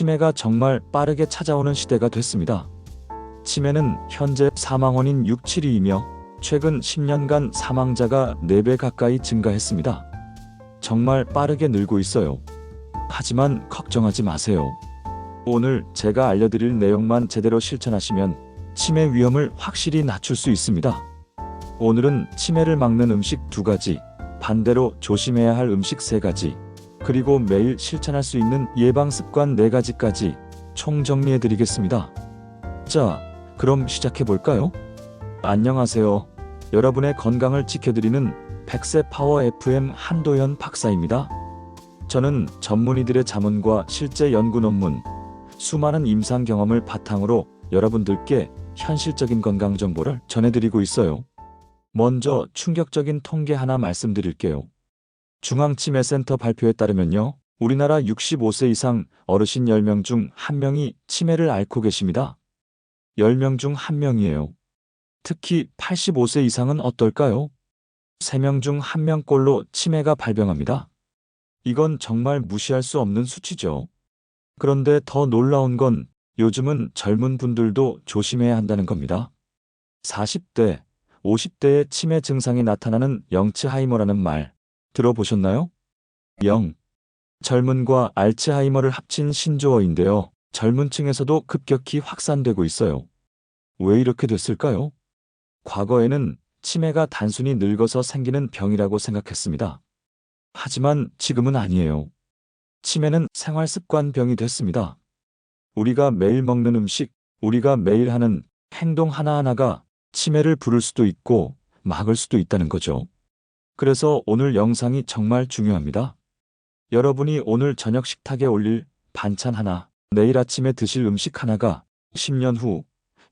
치매가 정말 빠르게 찾아오는 시대가 됐습니다. 치매는 현재 사망원인 6, 7위이며 최근 10년간 사망자가 4배 가까이 증가했습니다. 정말 빠르게 늘고 있어요. 하지만 걱정하지 마세요. 오늘 제가 알려드릴 내용만 제대로 실천하시면 치매 위험을 확실히 낮출 수 있습니다. 오늘은 치매를 막는 음식 두 가지, 반대로 조심해야 할 음식 세 가지, 그리고 매일 실천할 수 있는 예방 습관 네 가지까지 총 정리해 드리겠습니다. 자, 그럼 시작해 볼까요? 안녕하세요. 여러분의 건강을 지켜드리는 백세 파워 FM 한도현 박사입니다. 저는 전문의들의 자문과 실제 연구 논문, 수많은 임상 경험을 바탕으로 여러분들께 현실적인 건강 정보를 전해드리고 있어요. 먼저 충격적인 통계 하나 말씀드릴게요. 중앙치매센터 발표에 따르면요. 우리나라 65세 이상 어르신 10명 중 1명이 치매를 앓고 계십니다. 10명 중 1명이에요. 특히 85세 이상은 어떨까요? 3명 중 1명꼴로 치매가 발병합니다. 이건 정말 무시할 수 없는 수치죠. 그런데 더 놀라운 건 요즘은 젊은 분들도 조심해야 한다는 겁니다. 40대, 50대의 치매 증상이 나타나는 영츠하이머라는 말 들어보셨나요? 영. 젊은과 알츠하이머를 합친 신조어인데요. 젊은 층에서도 급격히 확산되고 있어요. 왜 이렇게 됐을까요? 과거에는 치매가 단순히 늙어서 생기는 병이라고 생각했습니다. 하지만 지금은 아니에요. 치매는 생활 습관 병이 됐습니다. 우리가 매일 먹는 음식, 우리가 매일 하는 행동 하나하나가 치매를 부를 수도 있고 막을 수도 있다는 거죠. 그래서 오늘 영상이 정말 중요합니다. 여러분이 오늘 저녁 식탁에 올릴 반찬 하나, 내일 아침에 드실 음식 하나가 10년 후,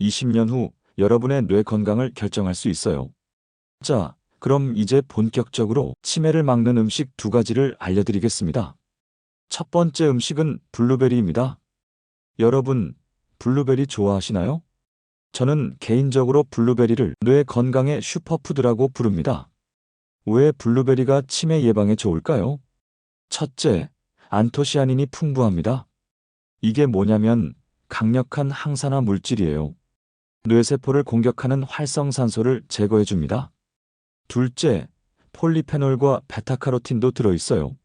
20년 후 여러분의 뇌 건강을 결정할 수 있어요. 자, 그럼 이제 본격적으로 치매를 막는 음식 두 가지를 알려드리겠습니다. 첫 번째 음식은 블루베리입니다. 여러분, 블루베리 좋아하시나요? 저는 개인적으로 블루베리를 뇌 건강의 슈퍼푸드라고 부릅니다. 왜 블루베리가 치매 예방에 좋을까요? 첫째, 안토시아닌이 풍부합니다. 이게 뭐냐면 강력한 항산화 물질이에요. 뇌세포를 공격하는 활성산소를 제거해 줍니다. 둘째, 폴리페놀과 베타카로틴도 들어있어요.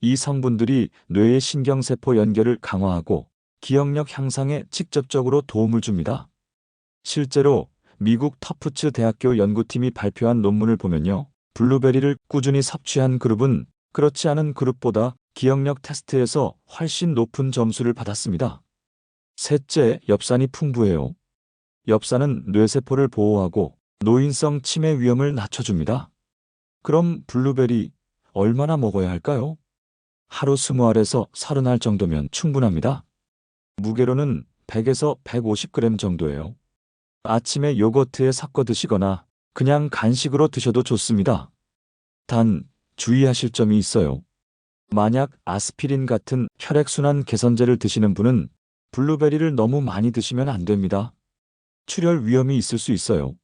이 성분들이 뇌의 신경세포 연결을 강화하고 기억력 향상에 직접적으로 도움을 줍니다. 실제로 미국 터프츠 대학교 연구팀이 발표한 논문을 보면요. 블루베리를 꾸준히 섭취한 그룹은 그렇지 않은 그룹보다 기억력 테스트에서 훨씬 높은 점수를 받았습니다. 셋째, 엽산이 풍부해요. 엽산은 뇌세포를 보호하고 노인성 치매 위험을 낮춰줍니다. 그럼 블루베리 얼마나 먹어야 할까요? 하루 20알에서 30알 정도면 충분합니다. 무게로는 100에서 150g 정도예요. 아침에 요거트에 섞어 드시거나 그냥 간식으로 드셔도 좋습니다. 단, 주의하실 점이 있어요. 만약 아스피린 같은 혈액순환 개선제를 드시는 분은 블루베리를 너무 많이 드시면 안 됩니다. 출혈 위험이 있을 수 있어요.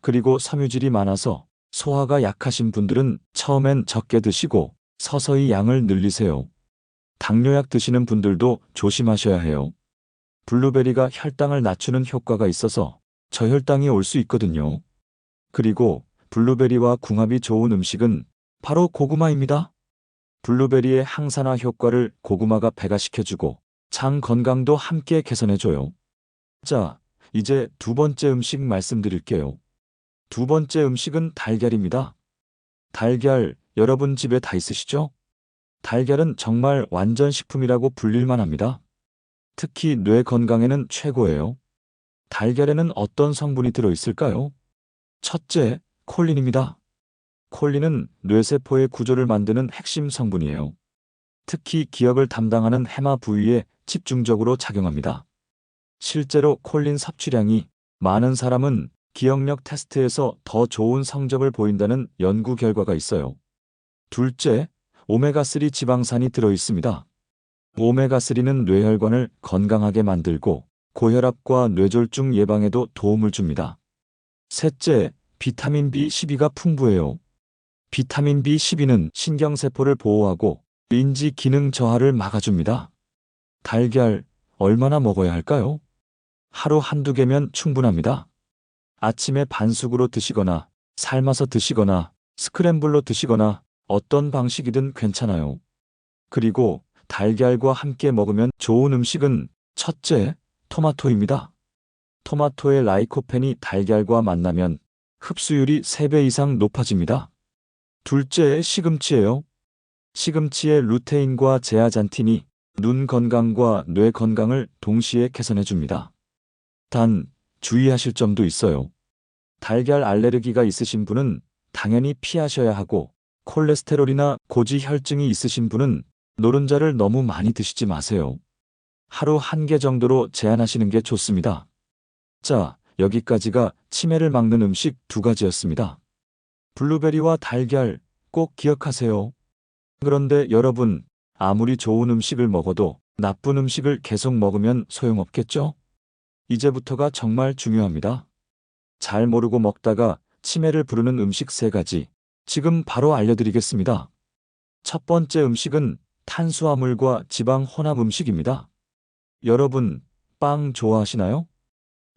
그리고 섬유질이 많아서 소화가 약하신 분들은 처음엔 적게 드시고 서서히 양을 늘리세요. 당뇨약 드시는 분들도 조심하셔야 해요. 블루베리가 혈당을 낮추는 효과가 있어서 저혈당이 올 수 있거든요. 그리고 블루베리와 궁합이 좋은 음식은 바로 고구마입니다. 블루베리의 항산화 효과를 고구마가 배가시켜주고 장 건강도 함께 개선해줘요. 자, 이제 두 번째 음식 말씀드릴게요. 두 번째 음식은 달걀입니다. 달걀, 여러분 집에 다 있으시죠? 달걀은 정말 완전 식품이라고 불릴만 합니다. 특히 뇌 건강에는 최고예요. 달걀에는 어떤 성분이 들어있을까요? 첫째, 콜린입니다. 콜린은 뇌세포의 구조를 만드는 핵심 성분이에요. 특히 기억을 담당하는 해마 부위에 집중적으로 작용합니다. 실제로 콜린 섭취량이 많은 사람은 기억력 테스트에서 더 좋은 성적을 보인다는 연구 결과가 있어요. 둘째, 오메가3 지방산이 들어있습니다. 오메가3는 뇌혈관을 건강하게 만들고 고혈압과 뇌졸중 예방에도 도움을 줍니다. 셋째, 비타민 B12가 풍부해요. 비타민 B12는 신경세포를 보호하고 인지 기능 저하를 막아줍니다. 달걀 얼마나 먹어야 할까요? 하루 한두 개면 충분합니다. 아침에 반숙으로 드시거나 삶아서 드시거나 스크램블로 드시거나 어떤 방식이든 괜찮아요. 그리고 달걀과 함께 먹으면 좋은 음식은 첫째, 토마토입니다. 토마토의 라이코펜이 달걀과 만나면 흡수율이 3배 이상 높아집니다. 둘째, 시금치예요. 시금치의 루테인과 제아잔틴이 눈 건강과 뇌 건강을 동시에 개선해 줍니다. 단, 주의하실 점도 있어요. 달걀 알레르기가 있으신 분은 당연히 피하셔야 하고, 콜레스테롤이나 고지 혈증이 있으신 분은 노른자를 너무 많이 드시지 마세요. 하루 한 개 정도로 제한하시는 게 좋습니다. 자, 여기까지가 치매를 막는 음식 두 가지였습니다. 블루베리와 달걀 꼭 기억하세요. 그런데 여러분, 아무리 좋은 음식을 먹어도 나쁜 음식을 계속 먹으면 소용없겠죠? 이제부터가 정말 중요합니다. 잘 모르고 먹다가 치매를 부르는 음식 세 가지. 지금 바로 알려드리겠습니다. 첫 번째 음식은 탄수화물과 지방 혼합 음식입니다. 여러분, 빵 좋아하시나요?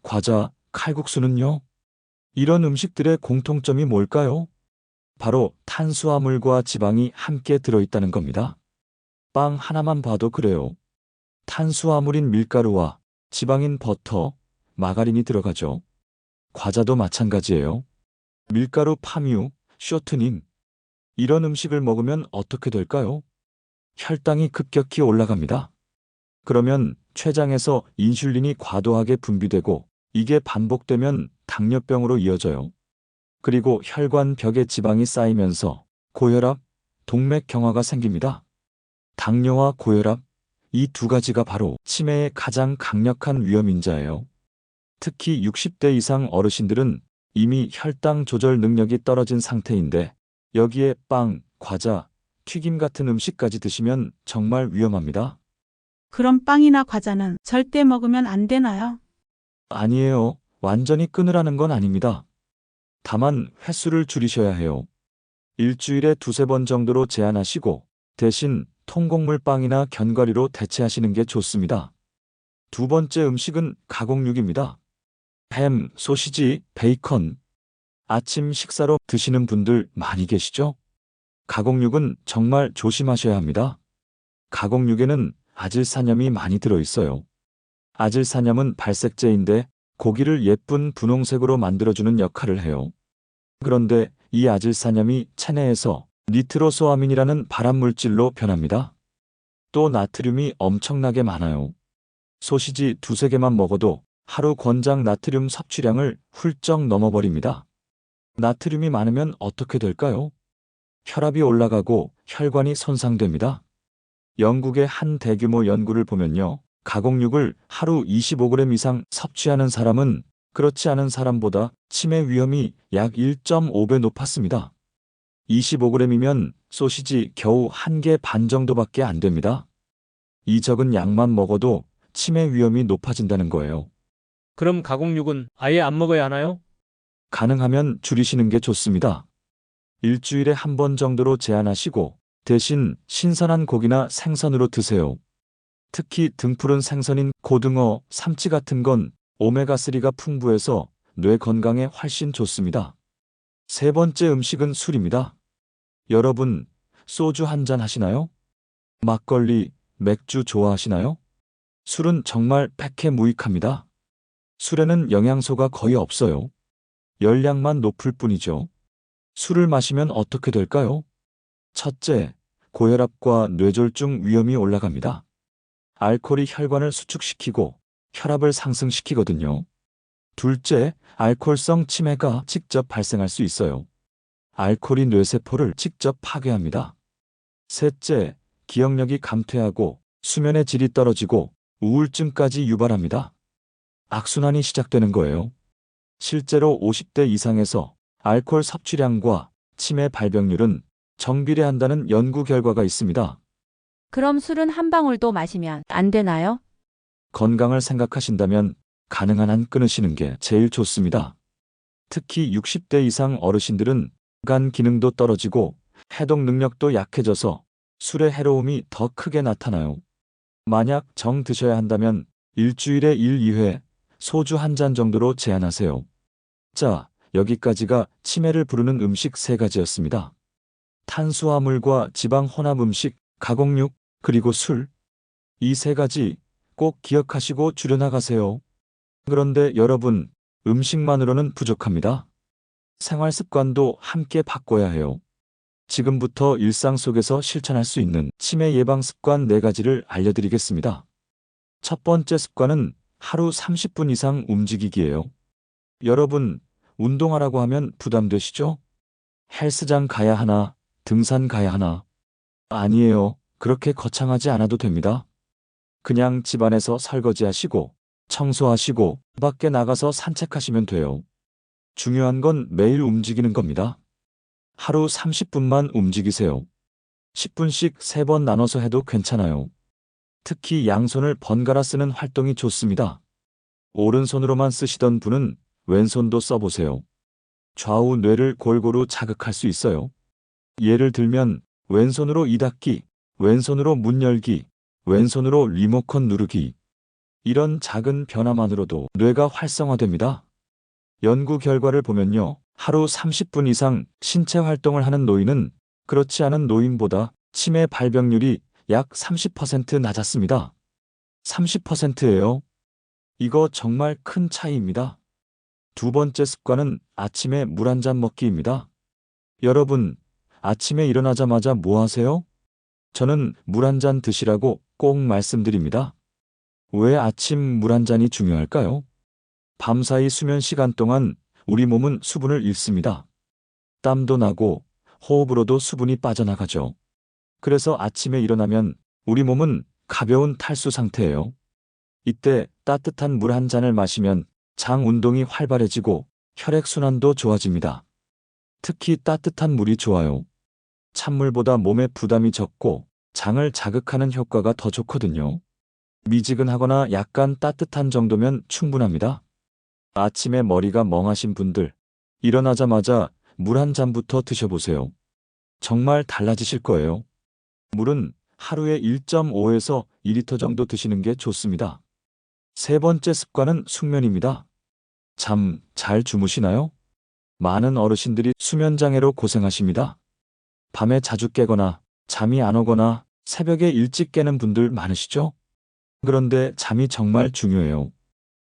과자, 칼국수는요? 이런 음식들의 공통점이 뭘까요? 바로 탄수화물과 지방이 함께 들어있다는 겁니다. 빵 하나만 봐도 그래요. 탄수화물인 밀가루와 지방인 버터, 마가린이 들어가죠. 과자도 마찬가지예요. 밀가루 파뮤, 쇼트닝. 이런 음식을 먹으면 어떻게 될까요? 혈당이 급격히 올라갑니다. 그러면 췌장에서 인슐린이 과도하게 분비되고 이게 반복되면 당뇨병으로 이어져요. 그리고 혈관 벽에 지방이 쌓이면서 고혈압, 동맥 경화가 생깁니다. 당뇨와 고혈압, 이 두 가지가 바로 치매의 가장 강력한 위험인자예요. 특히 60대 이상 어르신들은 이미 혈당 조절 능력이 떨어진 상태인데 여기에 빵, 과자, 튀김 같은 음식까지 드시면 정말 위험합니다. 그럼 빵이나 과자는 절대 먹으면 안 되나요? 아니에요. 완전히 끊으라는 건 아닙니다. 다만 횟수를 줄이셔야 해요. 일주일에 두세 번 정도로 제한하시고 대신 통곡물 빵이나 견과류로 대체하시는 게 좋습니다. 두 번째 음식은 가공육입니다. 햄, 소시지, 베이컨. 아침 식사로 드시는 분들 많이 계시죠? 가공육은 정말 조심하셔야 합니다. 가공육에는 아질산염이 많이 들어있어요. 아질산염은 발색제인데 고기를 예쁜 분홍색으로 만들어주는 역할을 해요. 그런데 이 아질산염이 체내에서 니트로소아민이라는 발암물질로 변합니다. 또 나트륨이 엄청나게 많아요. 소시지 두세 개만 먹어도 하루 권장 나트륨 섭취량을 훌쩍 넘어버립니다. 나트륨이 많으면 어떻게 될까요? 혈압이 올라가고 혈관이 손상됩니다. 영국의 한 대규모 연구를 보면요. 가공육을 하루 25g 이상 섭취하는 사람은 그렇지 않은 사람보다 치매 위험이 약 1.5배 높았습니다. 25g이면 소시지 겨우 한 개 반 정도밖에 안 됩니다. 이 적은 양만 먹어도 치매 위험이 높아진다는 거예요. 그럼 가공육은 아예 안 먹어야 하나요? 가능하면 줄이시는 게 좋습니다. 일주일에 한 번 정도로 제한하시고 대신 신선한 고기나 생선으로 드세요. 특히 등푸른 생선인 고등어, 삼치 같은 건 오메가3가 풍부해서 뇌 건강에 훨씬 좋습니다. 세 번째 음식은 술입니다. 여러분, 소주 한 잔 하시나요? 막걸리, 맥주 좋아하시나요? 술은 정말 백해 무익합니다. 술에는 영양소가 거의 없어요. 열량만 높을 뿐이죠. 술을 마시면 어떻게 될까요? 첫째, 고혈압과 뇌졸중 위험이 올라갑니다. 알코올이 혈관을 수축시키고 혈압을 상승시키거든요. 둘째, 알코올성 치매가 직접 발생할 수 있어요. 알코올이 뇌세포를 직접 파괴합니다. 셋째, 기억력이 감퇴하고 수면의 질이 떨어지고 우울증까지 유발합니다. 악순환이 시작되는 거예요. 실제로 50대 이상에서 알코올 섭취량과 치매 발병률은 정비례한다는 연구 결과가 있습니다. 그럼 술은 한 방울도 마시면 안 되나요? 건강을 생각하신다면 가능한 한 끊으시는 게 제일 좋습니다. 특히 60대 이상 어르신들은 간 기능도 떨어지고 해독 능력도 약해져서 술의 해로움이 더 크게 나타나요. 만약 정 드셔야 한다면 일주일에 1, 2회 소주 한 잔 정도로 제한하세요. 자, 여기까지가 치매를 부르는 음식 세 가지였습니다. 탄수화물과 지방 혼합 음식, 가공육, 그리고 술. 이 세 가지 꼭 기억하시고 줄여나가세요. 그런데 여러분, 음식만으로는 부족합니다. 생활 습관도 함께 바꿔야 해요. 지금부터 일상 속에서 실천할 수 있는 치매 예방 습관 4가지를 알려드리겠습니다. 첫 번째 습관은 하루 30분 이상 움직이기예요. 여러분, 운동하라고 하면 부담되시죠? 헬스장 가야 하나, 등산 가야 하나. 아니에요. 그렇게 거창하지 않아도 됩니다. 그냥 집안에서 설거지 하시고, 청소하시고, 밖에 나가서 산책하시면 돼요. 중요한 건 매일 움직이는 겁니다. 하루 30분만 움직이세요. 10분씩 3번 나눠서 해도 괜찮아요. 특히 양손을 번갈아 쓰는 활동이 좋습니다. 오른손으로만 쓰시던 분은 왼손도 써보세요. 좌우 뇌를 골고루 자극할 수 있어요. 예를 들면 왼손으로 이 닫기, 왼손으로 문 열기, 왼손으로 리모컨 누르기. 이런 작은 변화만으로도 뇌가 활성화됩니다. 연구 결과를 보면요. 하루 30분 이상 신체 활동을 하는 노인은 그렇지 않은 노인보다 치매 발병률이 약 30% 낮았습니다. 30%예요. 이거 정말 큰 차이입니다. 두 번째 습관은 아침에 물 한 잔 먹기입니다. 여러분, 아침에 일어나자마자 뭐 하세요? 저는 물 한 잔 드시라고 꼭 말씀드립니다. 왜 아침 물 한 잔이 중요할까요? 밤사이 수면 시간 동안 우리 몸은 수분을 잃습니다. 땀도 나고 호흡으로도 수분이 빠져나가죠. 그래서 아침에 일어나면 우리 몸은 가벼운 탈수 상태예요. 이때 따뜻한 물 한 잔을 마시면 장 운동이 활발해지고 혈액순환도 좋아집니다. 특히 따뜻한 물이 좋아요. 찬물보다 몸에 부담이 적고 장을 자극하는 효과가 더 좋거든요. 미지근하거나 약간 따뜻한 정도면 충분합니다. 아침에 머리가 멍하신 분들, 일어나자마자 물 한 잔부터 드셔보세요. 정말 달라지실 거예요. 물은 하루에 1.5에서 2리터 정도 드시는 게 좋습니다. 세 번째 습관은 숙면입니다. 잠 잘 주무시나요? 많은 어르신들이 수면장애로 고생하십니다. 밤에 자주 깨거나 잠이 안 오거나 새벽에 일찍 깨는 분들 많으시죠? 그런데 잠이 정말 중요해요.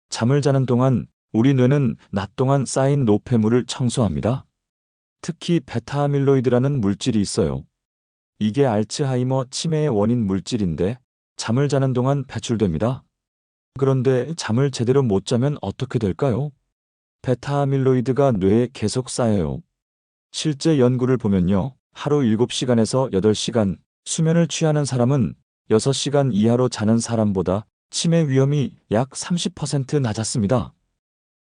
잠을 자는 동안 우리 뇌는 낮 동안 쌓인 노폐물을 청소합니다. 특히 베타아밀로이드라는 물질이 있어요. 이게 알츠하이머 치매의 원인 물질인데 잠을 자는 동안 배출됩니다. 그런데 잠을 제대로 못 자면 어떻게 될까요? 베타아밀로이드가 뇌에 계속 쌓여요. 실제 연구를 보면요. 하루 7시간에서 8시간 수면을 취하는 사람은 6시간 이하로 자는 사람보다 치매 위험이 약 30% 낮았습니다.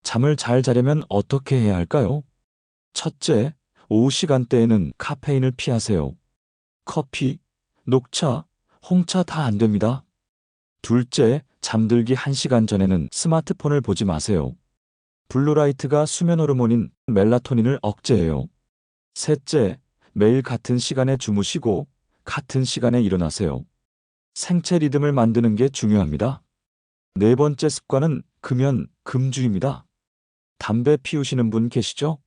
잠을 잘 자려면 어떻게 해야 할까요? 첫째, 오후 시간대에는 카페인을 피하세요. 커피, 녹차, 홍차 다 안 됩니다. 둘째, 잠들기 1시간 전에는 스마트폰을 보지 마세요. 블루라이트가 수면 호르몬인 멜라토닌을 억제해요. 셋째, 매일 같은 시간에 주무시고 같은 시간에 일어나세요. 생체 리듬을 만드는 게 중요합니다. 네 번째 습관은 금연, 금주입니다. 담배 피우시는 분 계시죠?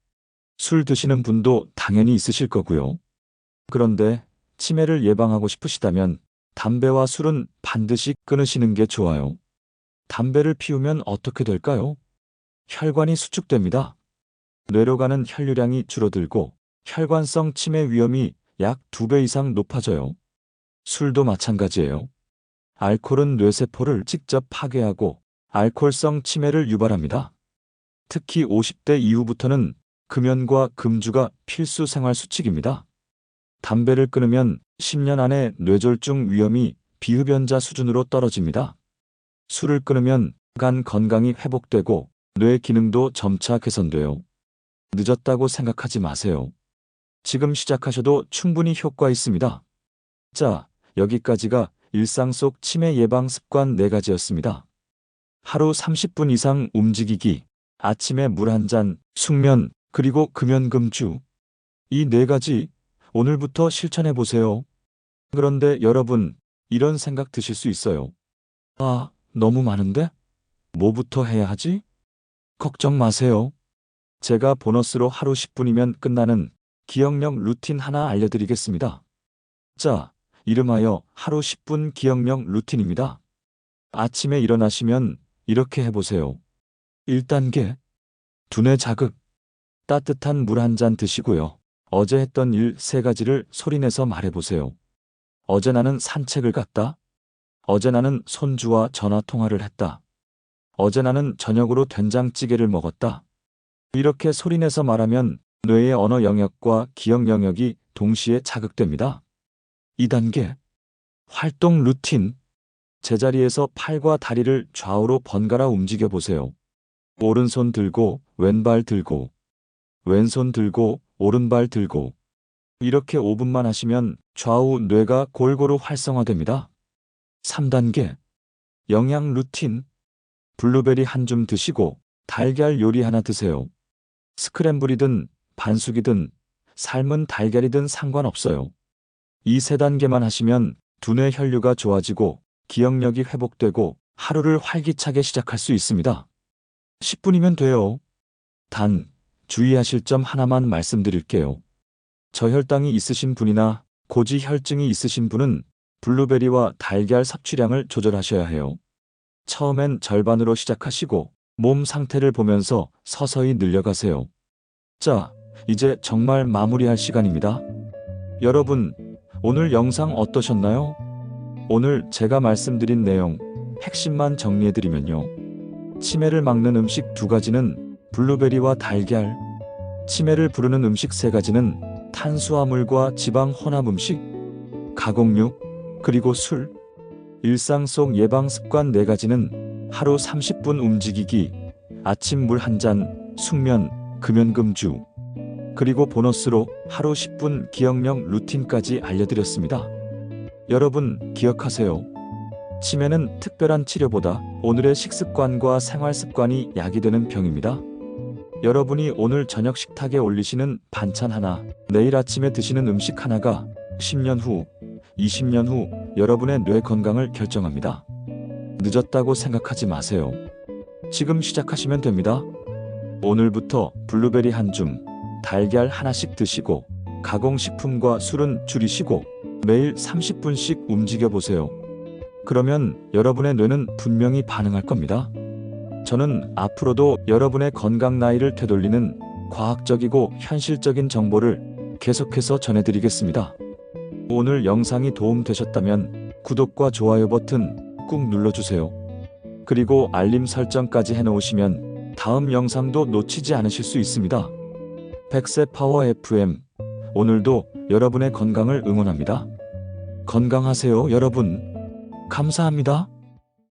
술 드시는 분도 당연히 있으실 거고요. 그런데 치매를 예방하고 싶으시다면 담배와 술은 반드시 끊으시는 게 좋아요. 담배를 피우면 어떻게 될까요? 혈관이 수축됩니다. 뇌로 가는 혈류량이 줄어들고 혈관성 치매 위험이 약 2배 이상 높아져요. 술도 마찬가지예요. 알코올은 뇌세포를 직접 파괴하고 알코올성 치매를 유발합니다. 특히 50대 이후부터는 금연과 금주가 필수 생활 수칙입니다. 담배를 끊으면 10년 안에 뇌졸중 위험이 비흡연자 수준으로 떨어집니다. 술을 끊으면 간 건강이 회복되고 뇌 기능도 점차 개선돼요. 늦었다고 생각하지 마세요. 지금 시작하셔도 충분히 효과 있습니다. 자, 여기까지가 일상 속 치매 예방 습관 4가지였습니다. 하루 30분 이상 움직이기, 아침에 물 한 잔, 숙면, 그리고 금연금주. 이네 가지 오늘부터 실천해 보세요. 그런데 여러분, 이런 생각 드실 수 있어요. 아, 너무 많은데? 뭐부터 해야 하지? 걱정 마세요. 제가 보너스로 하루 10분이면 끝나는 기억력 루틴 하나 알려드리겠습니다. 자, 이름하여 하루 10분 기억력 루틴입니다. 아침에 일어나시면 이렇게 해보세요. 1단계. 두뇌 자극. 따뜻한 물 한 잔 드시고요. 어제 했던 일 세 가지를 소리내서 말해보세요. 어제 나는 산책을 갔다. 어제 나는 손주와 전화 통화를 했다. 어제 나는 저녁으로 된장찌개를 먹었다. 이렇게 소리내서 말하면 뇌의 언어 영역과 기억 영역이 동시에 자극됩니다. 2단계. 활동 루틴. 제자리에서 팔과 다리를 좌우로 번갈아 움직여 보세요. 오른손 들고 왼발 들고 왼손 들고 오른발 들고 이렇게 5분만 하시면 좌우 뇌가 골고루 활성화됩니다. 3단계 영양 루틴 블루베리 한 줌 드시고 달걀 요리 하나 드세요. 스크램블이든 반숙이든 삶은 달걀이든 상관없어요. 이 세 단계만 하시면 두뇌 혈류가 좋아지고 기억력이 회복되고 하루를 활기차게 시작할 수 있습니다. 10분이면 돼요. 단, 주의하실 점 하나만 말씀드릴게요. 저혈당이 있으신 분이나 고지 혈증이 있으신 분은 블루베리와 달걀 섭취량을 조절하셔야 해요. 처음엔 절반으로 시작하시고 몸 상태를 보면서 서서히 늘려가세요. 자, 이제 정말 마무리할 시간입니다. 여러분, 오늘 영상 어떠셨나요? 오늘 제가 말씀드린 내용 핵심만 정리해드리면요. 치매를 막는 음식 두 가지는 블루베리와 달걀, 치매를 부르는 음식 세 가지는 탄수화물과 지방 혼합 음식, 가공육, 그리고 술, 일상 속 예방 습관 네 가지는 하루 30분 움직이기, 아침 물 한 잔, 숙면, 금연금주, 그리고 보너스로 하루 10분 기억력 루틴까지 알려드렸습니다. 여러분 기억하세요. 치매는 특별한 치료보다 오늘의 식습관과 생활 습관이 약이 되는 병입니다. 여러분이 오늘 저녁 식탁에 올리시는 반찬 하나, 내일 아침에 드시는 음식 하나가 10년 후, 20년 후 여러분의 뇌 건강을 결정합니다. 늦었다고 생각하지 마세요. 지금 시작하시면 됩니다. 오늘부터 블루베리 한 줌, 달걀 하나씩 드시고 가공식품과 술은 줄이시고 매일 30분씩 움직여 보세요. 그러면 여러분의 뇌는 분명히 반응할 겁니다. 저는 앞으로도 여러분의 건강 나이를 되돌리는 과학적이고 현실적인 정보를 계속해서 전해드리겠습니다. 오늘 영상이 도움되셨다면 구독과 좋아요 버튼 꾹 눌러주세요. 그리고 알림 설정까지 해놓으시면 다음 영상도 놓치지 않으실 수 있습니다. 백세 파워 FM 오늘도 여러분의 건강을 응원합니다. 건강하세요, 여러분. 감사합니다.